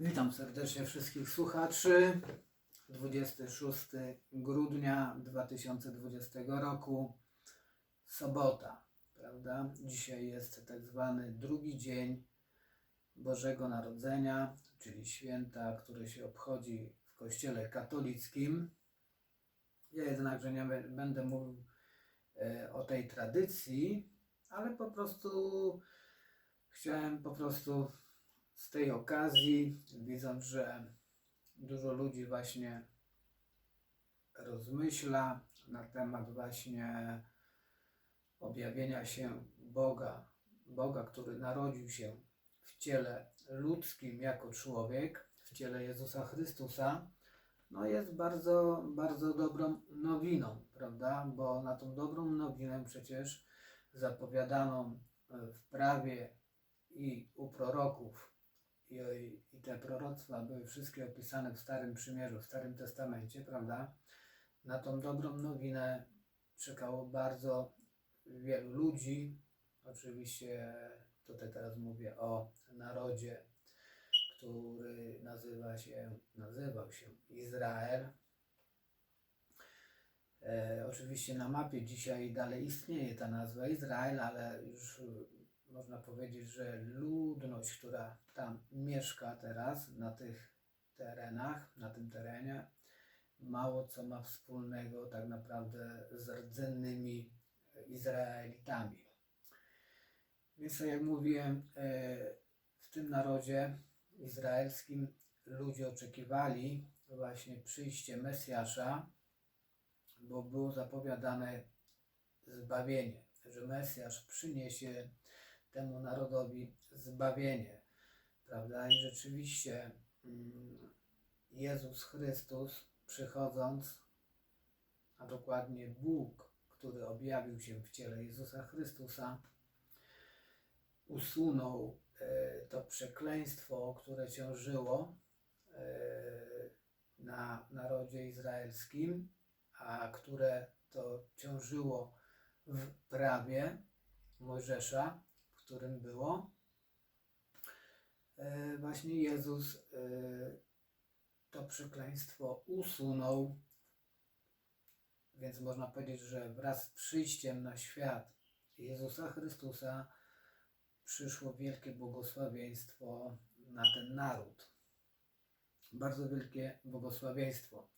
Witam serdecznie wszystkich słuchaczy. 26 grudnia 2020 roku, sobota, prawda? Dzisiaj jest tak zwany drugi dzień Bożego Narodzenia, czyli święta, które się obchodzi w Kościele katolickim. Ja jednakże nie będę mówił e, o tej tradycji, ale po prostu chciałem po prostu z tej okazji, widząc, że dużo ludzi właśnie rozmyśla na temat właśnie objawienia się Boga, Boga, który narodził się w ciele ludzkim jako człowiek, w ciele Jezusa Chrystusa, no jest bardzo, bardzo dobrą nowiną, prawda? Bo na tą dobrą nowinę przecież zapowiadaną w prawie i u proroków i, i te proroctwa były wszystkie opisane w Starym Przymierzu, w Starym Testamencie, prawda? Na tą dobrą nowinę czekało bardzo wielu ludzi. Oczywiście tutaj teraz mówię o narodzie, który nazywa się, nazywał się Izrael. E, oczywiście na mapie dzisiaj dalej istnieje ta nazwa Izrael, ale już można powiedzieć, że ludność, która tam mieszka teraz, na tych terenach, na tym terenie, mało co ma wspólnego tak naprawdę z rdzennymi Izraelitami. Więc tak jak mówiłem, e, w tym narodzie izraelskim ludzie oczekiwali właśnie przyjście Mesjasza, bo było zapowiadane zbawienie, że Mesjasz przyniesie temu narodowi zbawienie, prawda? I rzeczywiście mm, Jezus Chrystus przychodząc, a dokładnie Bóg, który objawił się w ciele Jezusa Chrystusa, usunął e, to przekleństwo, które ciążyło e, na narodzie izraelskim, a które to ciążyło w prawie Mojżesza, którym było. E, Właśnie Jezus e, to przekleństwo usunął, więc można powiedzieć, że wraz z przyjściem na świat Jezusa Chrystusa przyszło wielkie błogosławieństwo na ten naród. Bardzo wielkie błogosławieństwo,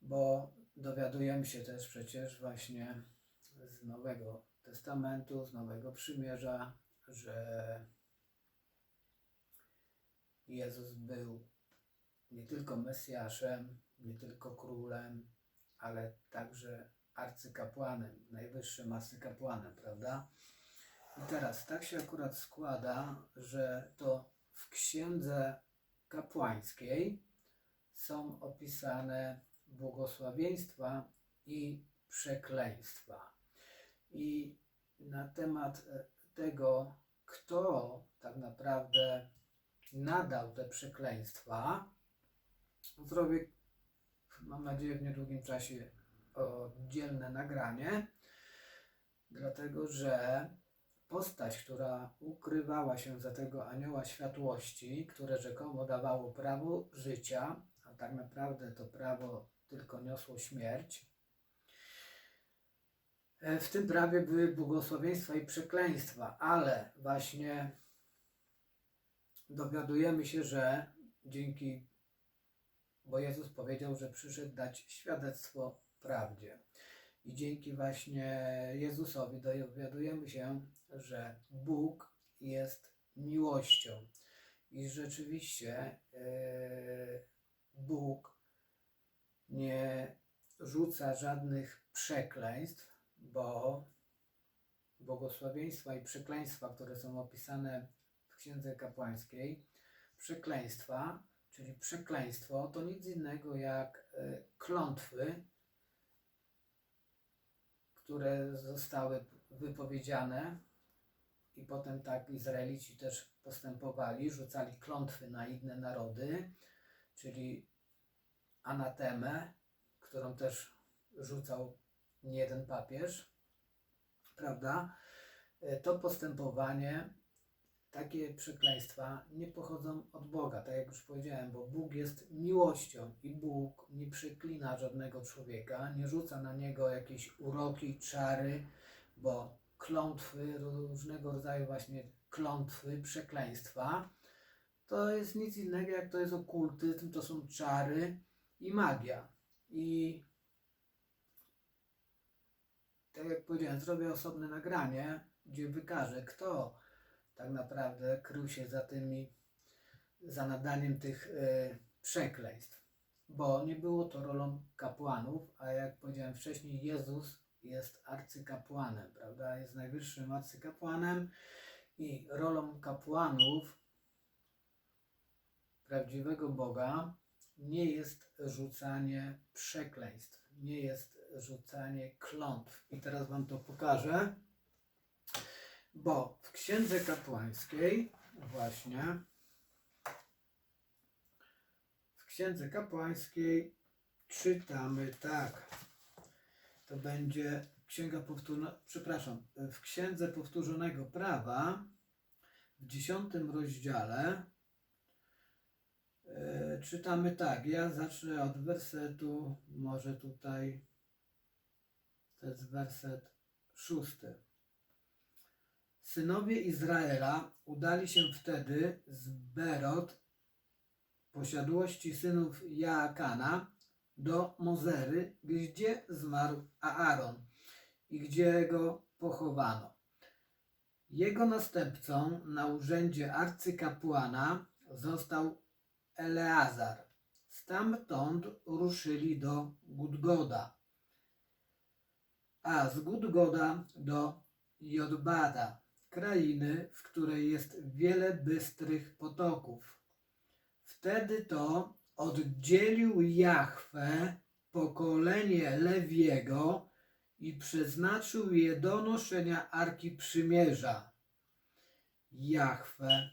bo dowiadujemy się też przecież właśnie z Nowego Testamentu, z Nowego Przymierza, że Jezus był nie tylko Mesjaszem, nie tylko królem, ale także arcykapłanem, najwyższym arcykapłanem, prawda? I teraz tak się akurat składa, że to w księdze kapłańskiej są opisane błogosławieństwa i przekleństwa. I na temat e, tego, kto tak naprawdę nadał te przekleństwa, zrobię, mam nadzieję, w niedługim czasie oddzielne nagranie, dlatego że postać, która ukrywała się za tego anioła światłości, które rzekomo dawało prawo życia, a tak naprawdę to prawo tylko niosło śmierć, w tym prawie były błogosławieństwa i przekleństwa, ale właśnie dowiadujemy się, że dzięki, bo Jezus powiedział, że przyszedł dać świadectwo prawdzie. I dzięki właśnie Jezusowi dowiadujemy się, że Bóg jest miłością. I rzeczywiście e, Bóg nie rzuca żadnych przekleństw, bo błogosławieństwa i przekleństwa, które są opisane w Księdze Kapłańskiej, przekleństwa, czyli przekleństwo, to nic innego jak e, klątwy, które zostały wypowiedziane i potem tak Izraelici też postępowali, rzucali klątwy na inne narody, czyli anatemę, którą też rzucał nie jeden papież, prawda? E, To postępowanie takie przekleństwa nie pochodzą od Boga, tak jak już powiedziałem, bo Bóg jest miłością i Bóg nie przeklina żadnego człowieka, nie rzuca na niego jakieś uroki, czary, bo klątwy, różnego rodzaju właśnie klątwy, przekleństwa, to jest nic innego jak to jest okultyzm, to są czary i magia. I tak jak powiedziałem, zrobię osobne nagranie, gdzie wykażę, kto tak naprawdę krył się za tymi, za nadaniem tych e, przekleństw. Bo nie było to rolą kapłanów, a jak powiedziałem wcześniej, Jezus jest arcykapłanem, prawda? Jest najwyższym arcykapłanem i rolą kapłanów prawdziwego Boga nie jest rzucanie przekleństw, nie jest rzucanie klątw. I teraz Wam to pokażę, bo w Księdze Kapłańskiej właśnie w Księdze Kapłańskiej czytamy tak. To będzie Księga Powtórzonego, przepraszam, w Księdze Powtórzonego Prawa w dziesiątym rozdziale e, czytamy tak. Ja zacznę od wersetu, może tutaj to jest werset szósty. Synowie Izraela udali się wtedy z Berot, posiadłości synów Jaakana, do Mozery, gdzie zmarł Aaron i gdzie go pochowano. Jego następcą na urzędzie arcykapłana został Eleazar. Stamtąd ruszyli do Gudgoda, a z Gudgoda do Jodbata, krainy, w której jest wiele bystrych potoków. Wtedy to oddzielił Jahwe pokolenie Lewiego i przeznaczył je do noszenia Arki Przymierza. Jahwe,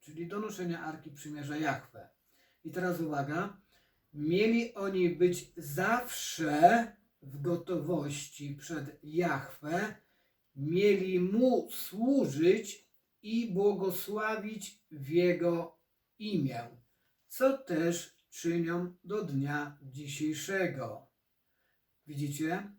czyli do noszenia Arki Przymierza Jahwe. I teraz uwaga, mieli oni być zawsze w gotowości przed Jahwe, mieli Mu służyć i błogosławić w Jego imię, co też czynią do dnia dzisiejszego. Widzicie?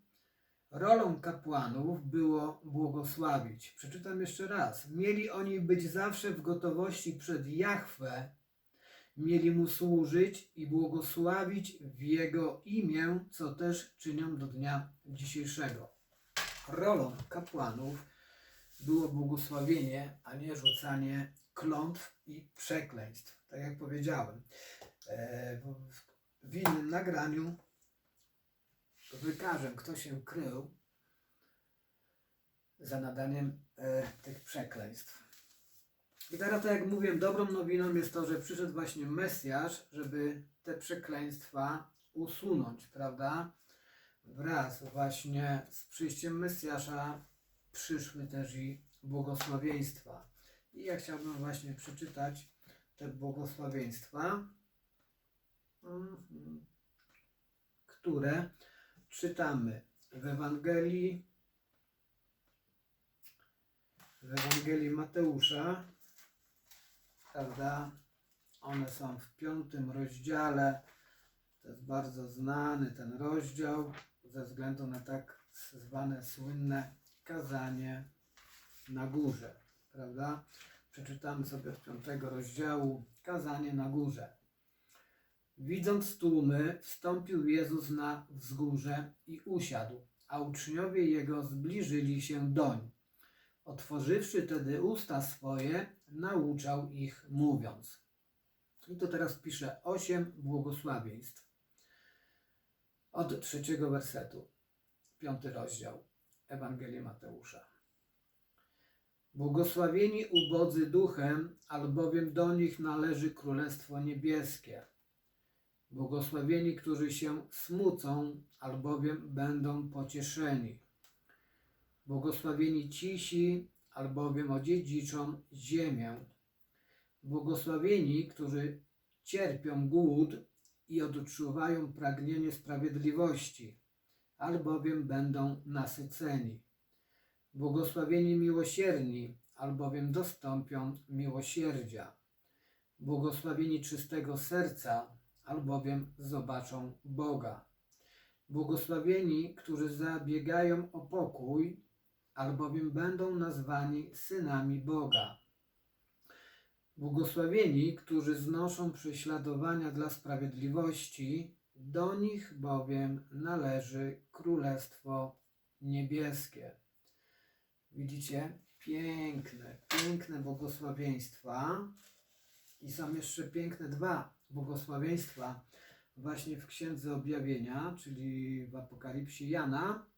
Rolą kapłanów było błogosławić. Przeczytam jeszcze raz. Mieli oni być zawsze w gotowości przed Jahwe, mieli mu służyć i błogosławić w jego imię, co też czynią do dnia dzisiejszego. Rolą kapłanów było błogosławienie, a nie rzucanie klątw i przekleństw. Tak jak powiedziałem, e, w- innym nagraniu wykażę, kto się krył za nadaniem e, tych przekleństw. I teraz, tak jak mówiłem, dobrą nowiną jest to, że przyszedł właśnie Mesjasz, żeby te przekleństwa usunąć, prawda? Wraz właśnie z przyjściem Mesjasza przyszły też i błogosławieństwa. I ja chciałbym właśnie przeczytać te błogosławieństwa, mhm, które czytamy w Ewangelii w Ewangelii Mateusza, prawda? One są w piątym rozdziale. To jest bardzo znany ten rozdział ze względu na tak zwane słynne kazanie na górze, prawda? Przeczytamy sobie z piątego rozdziału kazanie na górze. Widząc tłumy, wstąpił Jezus na wzgórze i usiadł, a uczniowie Jego zbliżyli się doń. Otworzywszy tedy usta swoje, nauczał ich mówiąc. I to teraz pisze osiem błogosławieństw. Od trzeciego wersetu, piąty rozdział Ewangelii Mateusza. Błogosławieni ubodzy duchem, albowiem do nich należy Królestwo Niebieskie. Błogosławieni, którzy się smucą, albowiem będą pocieszeni. Błogosławieni cisi, albowiem odziedziczą ziemię. Błogosławieni, którzy cierpią głód i odczuwają pragnienie sprawiedliwości, albowiem będą nasyceni. Błogosławieni miłosierni, albowiem dostąpią miłosierdzia. Błogosławieni czystego serca, albowiem zobaczą Boga. Błogosławieni, którzy zabiegają o pokój, albowiem będą nazwani synami Boga. Błogosławieni, którzy znoszą prześladowania dla sprawiedliwości, do nich bowiem należy Królestwo Niebieskie. Widzicie? Piękne, piękne błogosławieństwa. I są jeszcze piękne dwa błogosławieństwa właśnie w Księdze Objawienia, czyli w Apokalipsie Jana.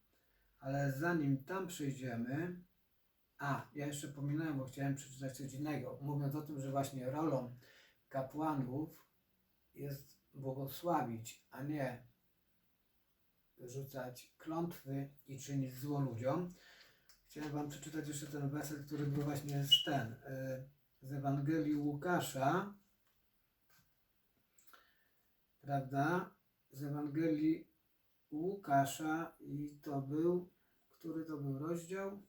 Ale zanim tam przejdziemy, a, ja jeszcze pominąłem, bo chciałem przeczytać coś innego. Mówiąc o tym, że właśnie rolą kapłanów jest błogosławić, a nie rzucać klątwy i czynić zło ludziom. Chciałem Wam przeczytać jeszcze ten werset, który był właśnie z ten, y, z Ewangelii Łukasza, prawda? Z Ewangelii Łukasza i to był, który to był rozdział?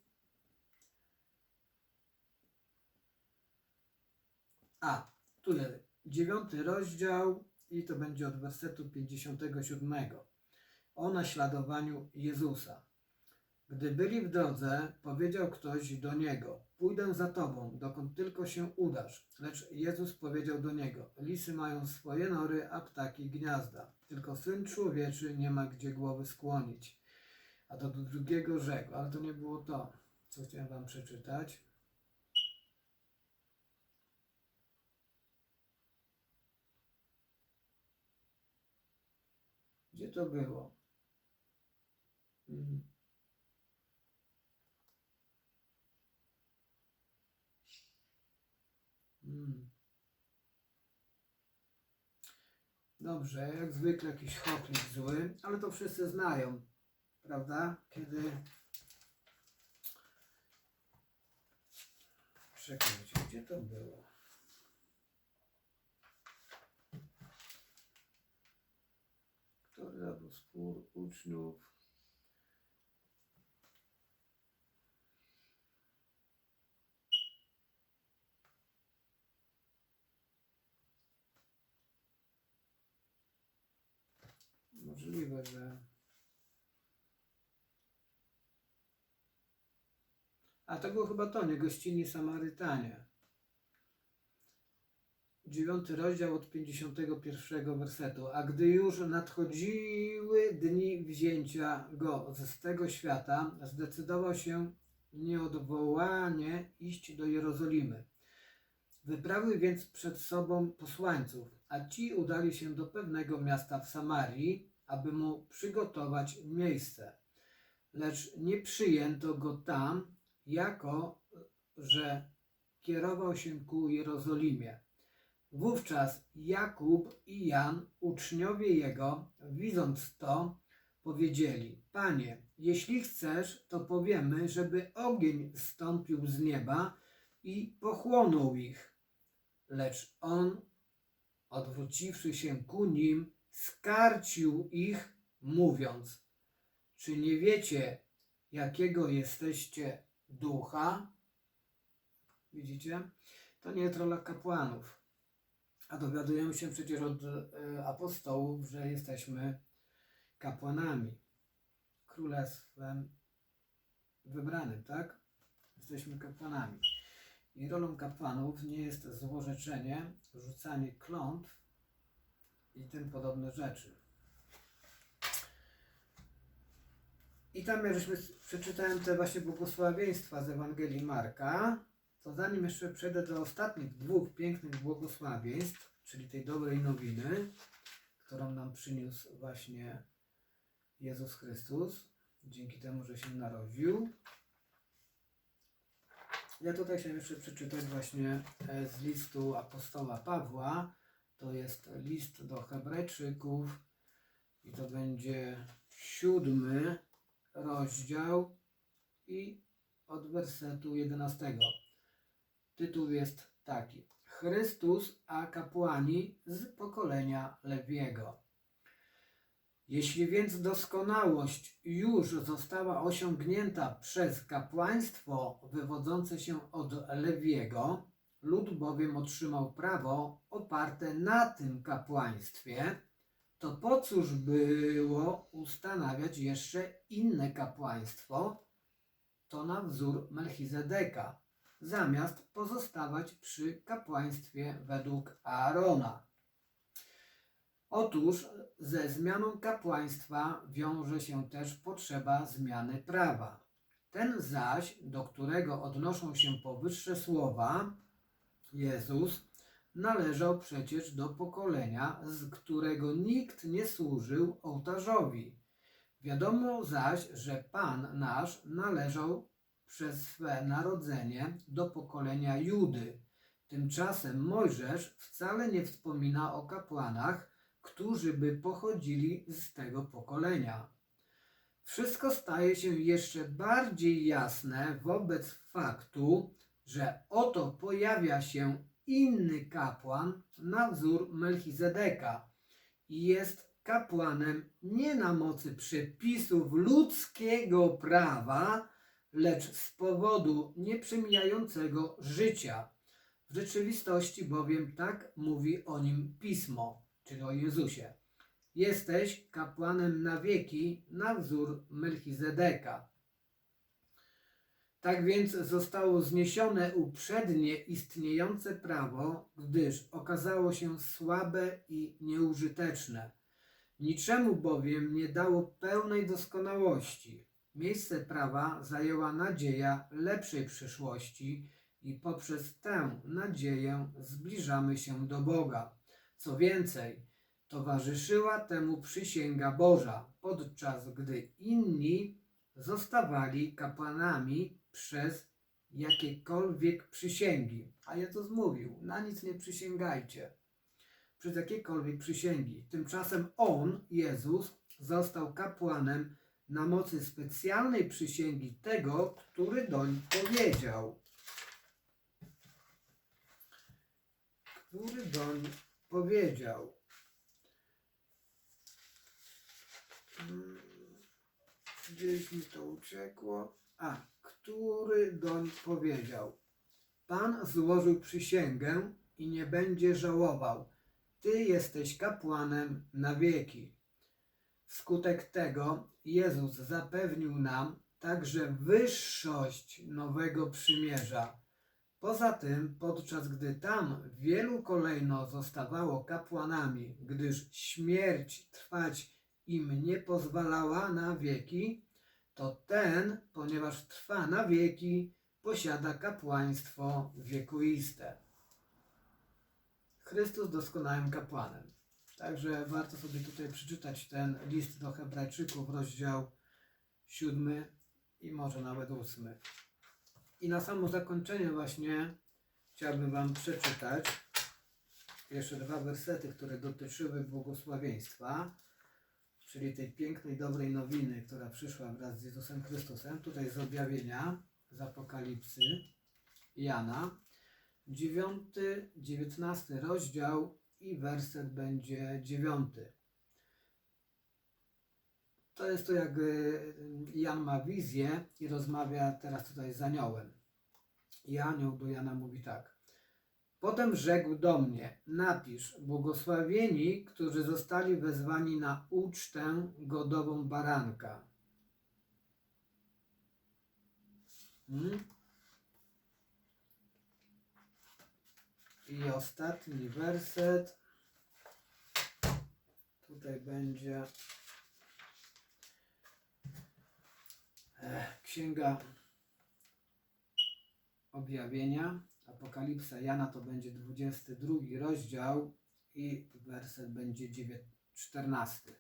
A, tu jest dziewiąty rozdział i to będzie od wersetu 57. O naśladowaniu Jezusa. Gdy byli w drodze, powiedział ktoś do niego: Pójdę za tobą, dokąd tylko się udasz. Lecz Jezus powiedział do niego: Lisy mają swoje nory, a ptaki gniazda. Tylko syn człowieczy nie ma gdzie głowy skłonić. A to do drugiego rzekł, ale to nie było to, co chciałem wam przeczytać. Gdzie to było? Mm. Dobrze, jak zwykle jakiś choplik zły, ale to wszyscy znają, prawda? Kiedy... Czekajcie, gdzie to było? Który był spór uczniów? Możliwe, że. A było chyba to, nie gościni Samarytanie. Dziewiąty rozdział od 51 wersetu. A gdy już nadchodziły dni wzięcia go z tego świata, zdecydował się nieodwołanie iść do Jerozolimy. Wyprawił więc przed sobą posłańców, a ci udali się do pewnego miasta w Samarii, aby mu przygotować miejsce. Lecz nie przyjęto go tam, jako że kierował się ku Jerozolimie. Wówczas Jakub i Jan, uczniowie jego, widząc to, powiedzieli: Panie, jeśli chcesz, to powiemy, żeby ogień zstąpił z nieba i pochłonął ich. Lecz on, odwróciwszy się ku nim, skarcił ich, mówiąc: Czy nie wiecie, jakiego jesteście ducha? Widzicie? To nie rola kapłanów. A dowiadujemy się przecież od e, apostołów, że jesteśmy kapłanami, królestwem wybranym, tak? Jesteśmy kapłanami. I rolą kapłanów nie jest złorzeczenie, rzucanie klątw i tym podobne rzeczy. I tam, żeśmy przeczytałem te właśnie błogosławieństwa z Ewangelii Marka, to zanim jeszcze przejdę do ostatnich dwóch pięknych błogosławieństw, czyli tej dobrej nowiny, którą nam przyniósł właśnie Jezus Chrystus, dzięki temu, że się narodził. Ja tutaj chciałem jeszcze przeczytać właśnie e, z listu apostoła Pawła. To jest list do Hebrajczyków i to będzie siódmy rozdział i od wersetu 11. Tytuł jest taki: Chrystus, a kapłani z pokolenia Lewiego. Jeśli więc doskonałość już została osiągnięta przez kapłaństwo wywodzące się od Lewiego, lud bowiem otrzymał prawo oparte na tym kapłaństwie, to po cóż było ustanawiać jeszcze inne kapłaństwo, to na wzór Melchizedeka, zamiast pozostawać przy kapłaństwie według Aarona. Otóż ze zmianą kapłaństwa wiąże się też potrzeba zmiany prawa. Ten zaś, do którego odnoszą się powyższe słowa, Jezus, należał przecież do pokolenia, z którego nikt nie służył ołtarzowi. Wiadomo zaś, że Pan nasz należał przez swe narodzenie do pokolenia Judy. Tymczasem Mojżesz wcale nie wspomina o kapłanach, którzy by pochodzili z tego pokolenia. Wszystko staje się jeszcze bardziej jasne wobec faktu, że oto pojawia się inny kapłan na wzór Melchizedeka i jest kapłanem nie na mocy przepisów ludzkiego prawa, lecz z powodu nieprzemijającego życia. W rzeczywistości bowiem tak mówi o nim pismo, czyli o Jezusie. Jesteś kapłanem na wieki na wzór Melchizedeka. Tak więc zostało zniesione uprzednie istniejące prawo, gdyż okazało się słabe i nieużyteczne. Niczemu bowiem nie dało pełnej doskonałości. Miejsce prawa zajęła nadzieja lepszej przyszłości i poprzez tę nadzieję zbliżamy się do Boga. Co więcej, towarzyszyła temu przysięga Boża, podczas gdy inni zostawali kapłanami przez jakiekolwiek przysięgi. A Jezus mówił, na nic nie przysięgajcie. Przez jakiekolwiek przysięgi. Tymczasem On, Jezus, został kapłanem na mocy specjalnej przysięgi tego, który doń powiedział. Który doń powiedział. Hmm, Gdzieś mi to uciekło. A, który doń powiedział. Pan złożył przysięgę i nie będzie żałował. Ty jesteś kapłanem na wieki. Wskutek tego Jezus zapewnił nam także wyższość nowego przymierza. Poza tym, podczas gdy tam wielu kolejno zostawało kapłanami, gdyż śmierć trwać im nie pozwalała na wieki, to ten, ponieważ trwa na wieki, posiada kapłaństwo wiekuiste. Chrystus doskonałym kapłanem. Także warto sobie tutaj przeczytać ten list do Hebrajczyków, rozdział siódmy i może nawet ósmy. I na samo zakończenie właśnie chciałbym Wam przeczytać jeszcze dwa wersety, które dotyczyły błogosławieństwa, czyli tej pięknej, dobrej nowiny, która przyszła wraz z Jezusem Chrystusem. Tutaj z objawienia, z Apokalipsy Jana, 9, 19 rozdział i werset będzie 9. To jest to, jak y, Jan ma wizję i rozmawia teraz tutaj z aniołem. I anioł do Jana mówi tak. Potem rzekł do mnie, napisz, błogosławieni, którzy zostali wezwani na ucztę godową baranka. Hmm? I ostatni werset. Tutaj będzie e, Księga Objawienia. Apokalipsa Jana to będzie 22 rozdział i werset będzie 9, 14.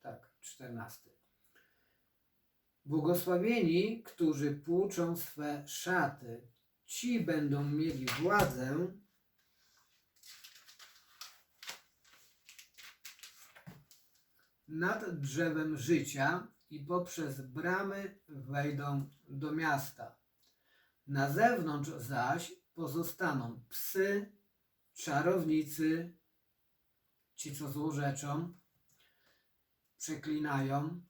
Tak, 14. Błogosławieni, którzy płuczą swe szaty, ci będą mieli władzę nad drzewem życia i poprzez bramy wejdą do miasta. Na zewnątrz zaś pozostaną psy, czarownicy, ci co złorzeczą, przeklinają,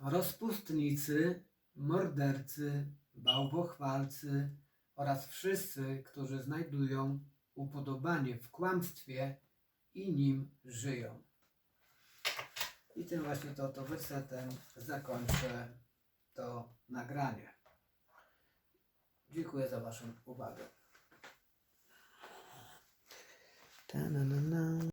rozpustnicy, mordercy, bałwochwalcy oraz wszyscy, którzy znajdują upodobanie w kłamstwie i nim żyją. I tym właśnie to, to wersetem zakończę to nagranie. Dziękuję za Waszą uwagę. Ta-na-na-na.